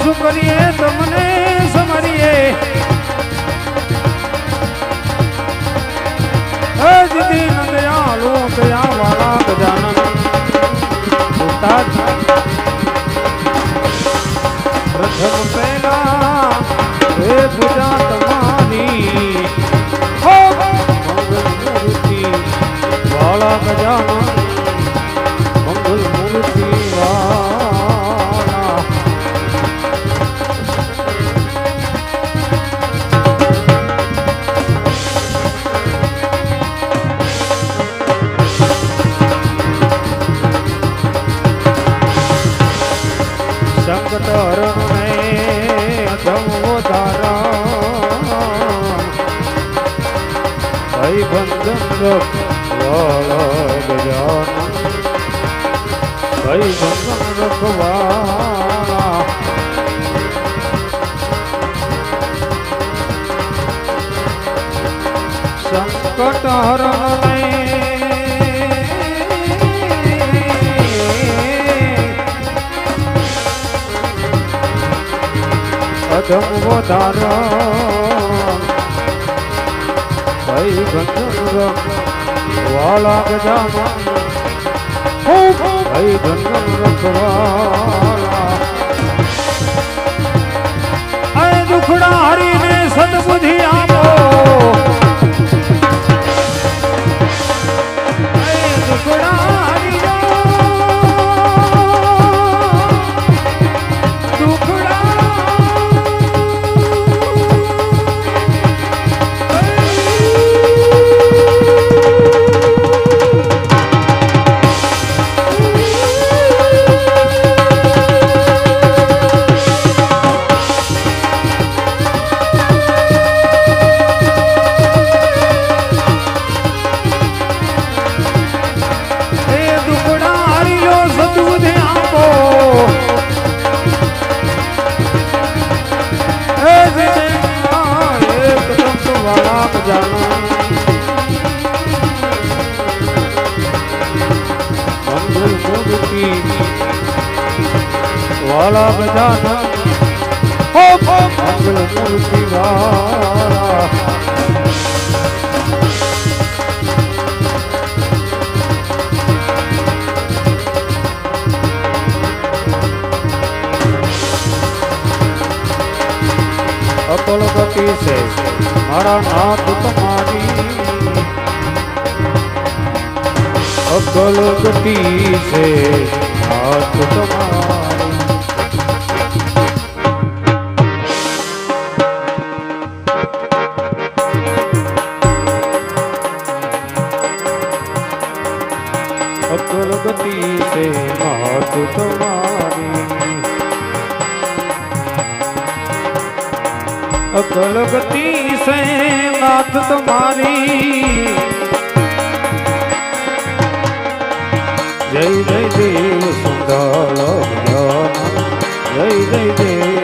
azul proliento ભાઈ બંધન રખવાળા સંકટ અધમ વધારણ ભાઈ બંધન ભાઈ રખવાલા અરે દુખડા હરીને સદબુદ્ધિ આપો. વાલા ગજાનન હો મંગલ મૂર્તિ વાળા અકલ ગતિ છે મારા નાથ તમારી અકલ ગતિ છે નાથ તમારી અકલ ગતિ છે માત તમારી અકલ ગતિ સે નાથ તમારી જય જય દેવ સુંદર જય જય દેવ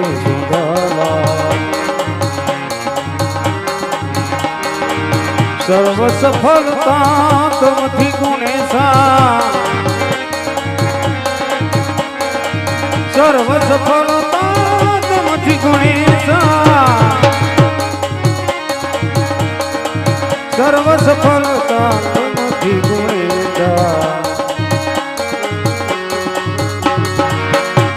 સર્વ સફળતા તમથી ગુણેશા સર્વ સફળતા તમથી ગુણેશા સર્વ સફળતા તમથી ગુણેશા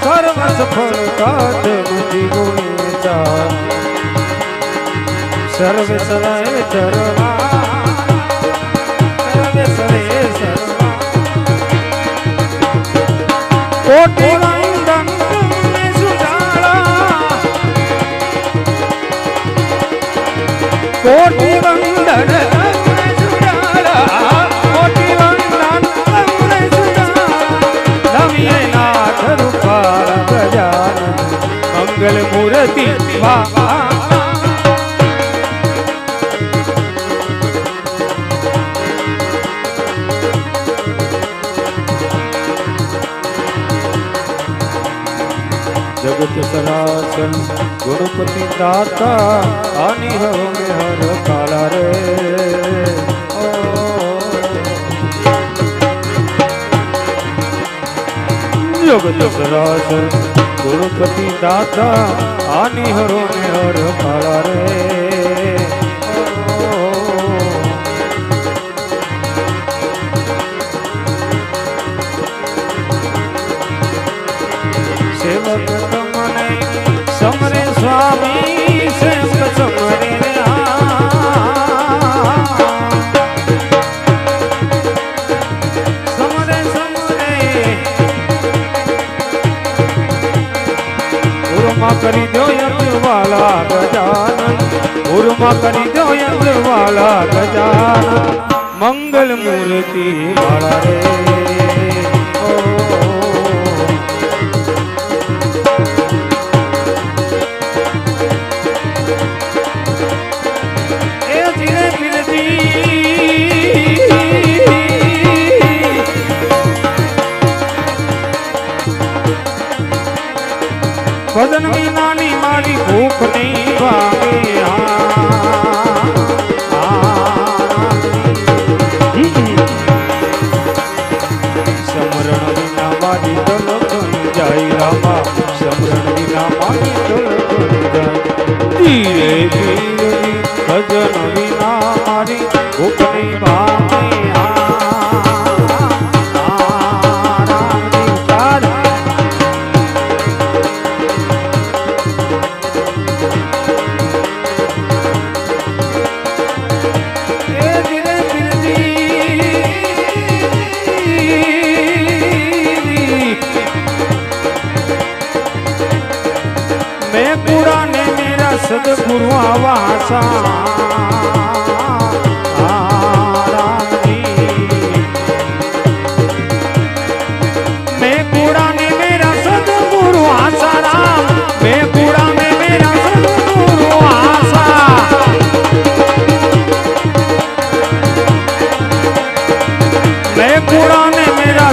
સર્વ સફળતા તમથી ગુણેશા સર્વે સદાય ચરણા કોટી વંદન કોટી વંદન તમને સુજાળા કોટી જગત સનાતન ગુરુપતિ દાતા, આની હવે હર કાળા રે. જગત સનાતન ગુરુપતિ દાતા, આની હરો ને હર કાળા રે કરી દો વાલા ગજાનન. ઉર્મા કરી દો વાલા ગજાનન. મંગલ મૂર્તિ વાળા રે. ધીરે ધીરે ભજન વિના મારી ઉપની મેં પુરાને સદગુરુ આવાસા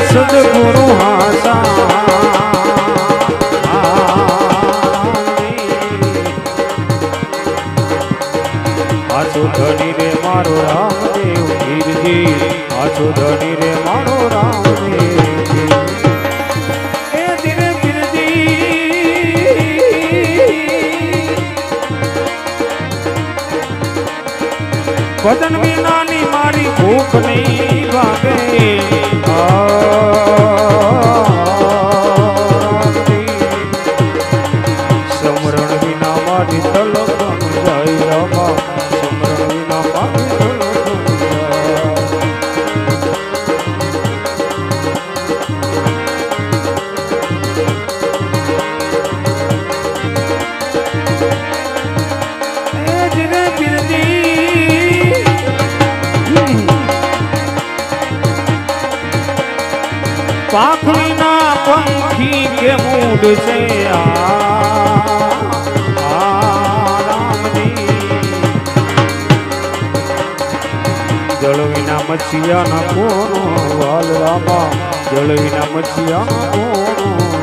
સદગુરુ मैं વદન વિનાની મારી ભૂખ નહીં. કે મૂડ છે જળ વિના મચ્છિયાના કોનો વાલ રામા. જળ વિના મચ્છિયાના કોનો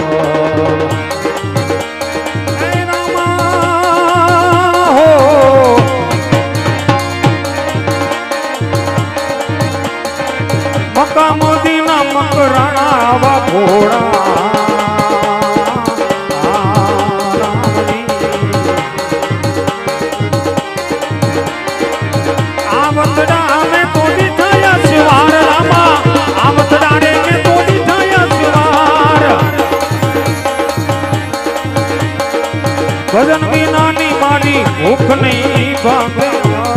ભજન વિનાની મારી ભૂખ નહીં ભાગે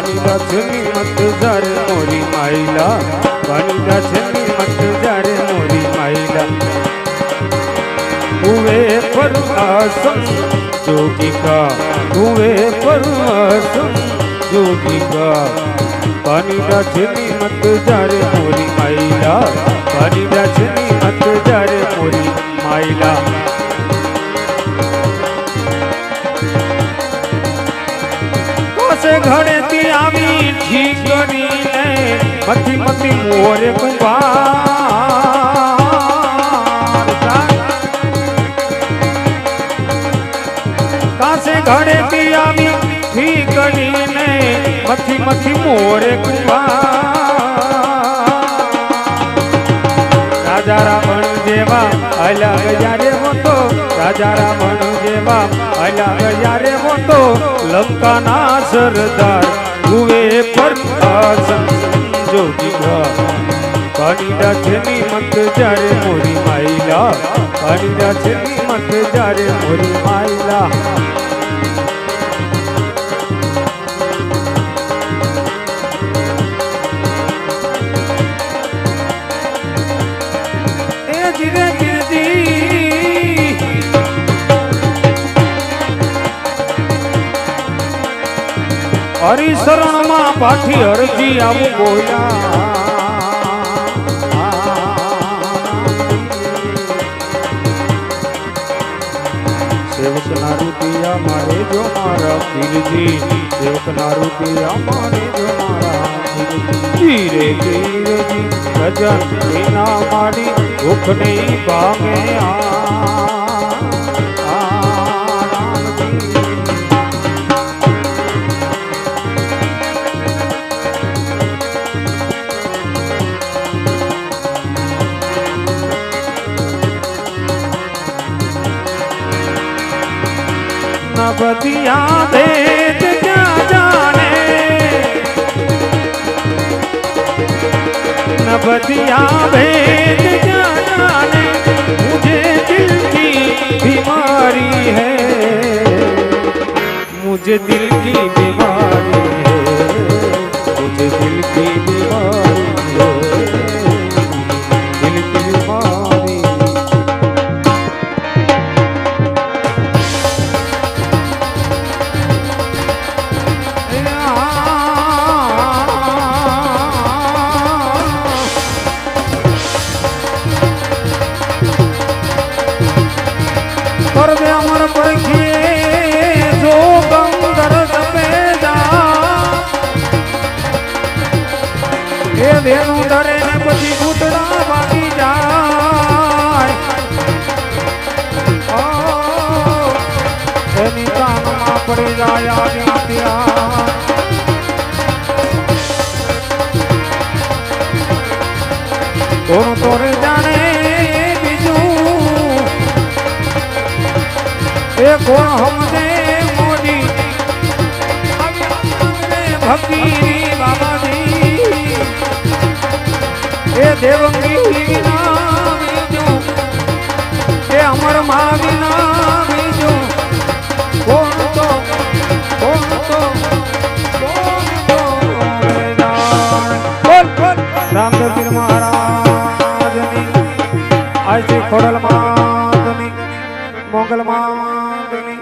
પાણી ગાછની મત જારે મોરી માઈલા પાણી ગાછની મત જારે મોરી માઈલા હુવે પર આસન જોગિકા હુવે પર આસન જોગિકા પાણી ગાછની મત પાસે ઘડેથી આવી ઠીક કરીને મથી મથી મોરે કુંભાર કાસે ઘડેથી આવી ઠીક કરીને મથી મથી મોરે કુંભાર રાજા રાવણ જેવા અલગ જ્યારે હોતો રાજા રાવણ જેવા અલગ જ્યારે હોતો લંકાના સરદાર હુએ પર આસન જોગી પાણી રાછની મત જ્યારે મોરી માઈલા પાણી રાછની મત જ્યારે મોરી માઈલા હરિશરણમાં પાછી અરજી આવું બોલ્યા સેવકના રૂપિયા મારે જો મારા પીરજી, સેવકના રૂપિયા મારે જો મારા ધીરે ધીરજી ભજન વિના મારી ભૂખ નહીં પામે આ. तो क्या जाने? न बतिया भेद क्या जाने? मुझे दिल की बीमारी है। मुझे दिल की बीमारी है। मुझे दिल की बीमारी કોણ તોરે જાણે બીજું? એ કોણ હમદે મોડી ભક્તિ બાબાજી એ દેવંગી વિના બીજું આયથી ખોડલ માતની मोगल मातनी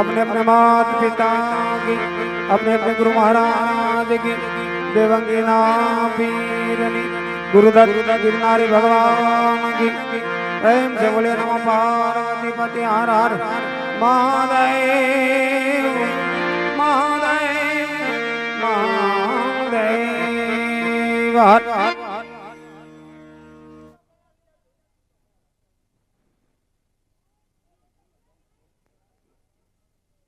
अपने अपने मात पिता की अपने अपने गुरु महाराज की देवंगी पीरनी गुरुदत्त गिरनारी भगवान की प्रेम से बोले नम पार्वती पति हर हर महादेव महादेव महादेव हर हर